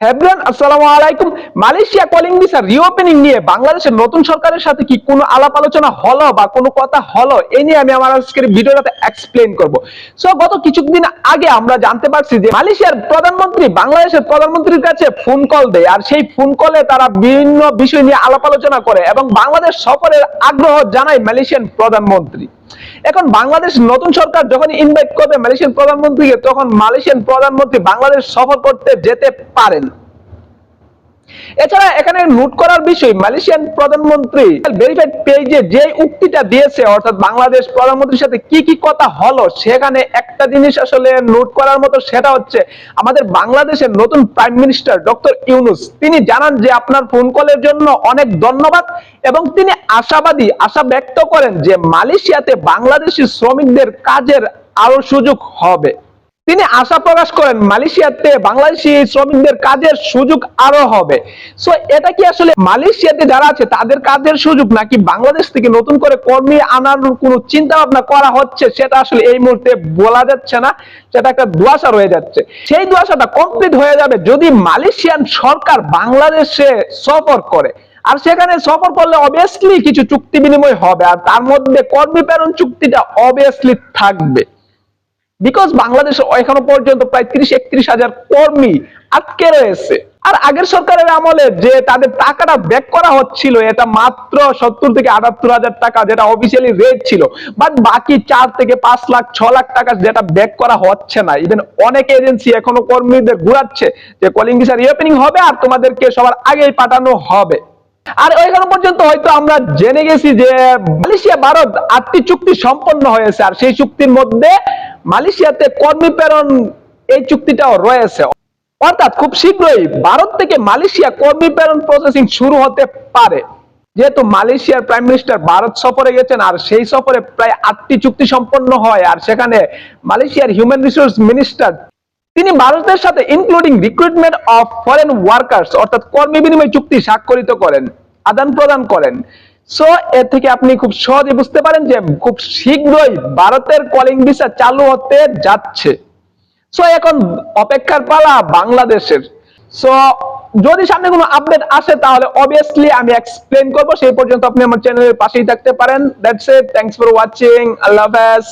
হ্যাব্রান আসসালামু আলাইকুম। Malaysia calling visa reopening নিয়ে বাংলাদেশের নতুন সরকারের সাথে কি কোনো আলাপ আলোচনা হলো বা কোনো কথা হলো? এই নিয়ে আমি আমার আজকের ভিডিওটাতে এক্সপ্লেন করব। সো গত কিছুদিন আগে আমরা জানতে পারছি যে মালয়েশিয়ার প্রধানমন্ত্রী, বাংলাদেশের প্রধানমন্ত্রীর কাছে ফোন কল দেয় আর সেই ফোন কলে তারা বিভিন্ন বিষয় নিয়ে আলাপ আলোচনা করে এবং বাংলাদেশ সফরের আগ্রহ জানায় মালয়েশিয়ান প্রধানমন্ত্রী। এখন বাংলাদেশ নতুন সরকার যখন ইনভাইট করবে, মালয়েশিয়ান প্রধানমন্ত্রীকে, তখন মালয়েশিয়ান প্রধানমন্ত্রী বাংলাদেশ সফর করতে যেতে পারেন। এছাড়া এখানে নোট করার বিষয়, মালয়েশিয়ান প্রধানমন্ত্রী ভেরিফাইড পেজে যে উক্তিটা দিয়েছে, অর্থাৎ বাংলাদেশ প্রধানমন্ত্রীর সাথে কি কি কথা হলো, সেখানে একটা জিনিস আসলে নোট করার মতো, সেটা হচ্ছে আমাদের বাংলাদেশের নতুন প্রাইম মিনিস্টার ডক্টর ইউনুস। তিনি জানান যে আপনার ফোন কলের জন্য অনেক ধন্যবাদ এবং তিনি আশাবাদী, আশা ব্যক্ত করেন যে মালয়েশিয়াতে বাংলাদেশি শ্রমিকদের কাজের আরও সুযোগ হবে। তিনি আশা প্রকাশ করেন মালয়েশিয়াতে বাংলাদেশি শ্রমিকদের কাজের সুযোগ আরও হবে। সো এটা কি আসলে মালয়েশিয়াতে যারা আছে, তাদের কাজের সুযোগ নাকি বাংলাদেশ থেকে নতুন করে কর্মী আনার কোনো চিন্তা ভাবনা করা হচ্ছে, সেটা আসলে এই মুহূর্তে বলা যাচ্ছে না। সেটা একটা দুয়াশা রয়ে যাচ্ছে। সেই দুয়াশাটা কমপ্লিট হয়ে যাবে যদি মালয়েশিয়ান সরকার বাংলাদেশে সফর করে। আর সেখানে সফর করলে অবভিয়াসলি কিছু চুক্তি বিনিময় হবে, আর তার মধ্যে কর্মী প্রেরণ চুক্তিটা অবভিয়াসলি থাকবে। বিকজ বাংলাদেশে এখনও পর্যন্ত প্রায় তিরিশ, একত্রিশ হাজার কর্মী আটকে রয়েছে। আর আগের সরকারের আমলে যে তাদের টাকাটা ব্যাক করা হচ্ছিল, এটা মাত্র সত্তর থেকে আটাত্তর হাজার টাকা যেটা অফিসিয়ালি রেট ছিল। বাট বাকি চার থেকে পাঁচ লাখ, ছ লাখ টাকা যেটা ব্যাক করা হচ্ছে না। ইভেন অনেক এজেন্সি এখনও কর্মীদের ঘুরাচ্ছে যে কলিং ভিসা রিওপেনিং হবে আর তোমাদেরকে সবার আগেই পাঠানো হবে। আর ওইখানে পর্যন্ত হয়তো আমরা জেনে গেছি যে, মালয়েশিয়া, ভারত আটটি চুক্তি সম্পন্ন হয়েছে। আর সেই চুক্তির মধ্যে মালয়েশিয়াতে কর্মী প্রেরণ এই চুক্তিটাও রয়েছে। অর্থাৎ খুব শীঘ্রই ভারত থেকে মালয়েশিয়া কর্মী প্রেরণ প্রসেসিং শুরু হতে পারে। যেহেতু মালয়েশিয়ার প্রাইম মিনিস্টার ভারত সফরে গেছেন আর সেই সফরে প্রায় আটটি চুক্তি সম্পন্ন হয় আর সেখানে মালয়েশিয়ার হিউম্যান রিসোর্স মিনিস্টার তিনি ভারতের সাথে including recruitment of foreign workers অর্থাৎ কর্মী বিনিময় চুক্তি স্বাক্ষরিত করেন আদান প্রদান করেন। সো এর থেকে আপনি খুব সহজে বুঝতে পারেন যে খুব শীঘ্রই ভারতের কলিং ভিসা চালু হতে যাচ্ছে। সো এখন অপেক্ষার পালা বাংলাদেশের। সো যদি সামনে কোনো আপডেট আসে, তাহলে অবভিয়াসলি আমি এক্সপ্লেন করব। সেই পর্যন্ত আপনি আমার চ্যানেলের পাশেই থাকতে পারেন। That's it thanks for watching Allah হাফেজ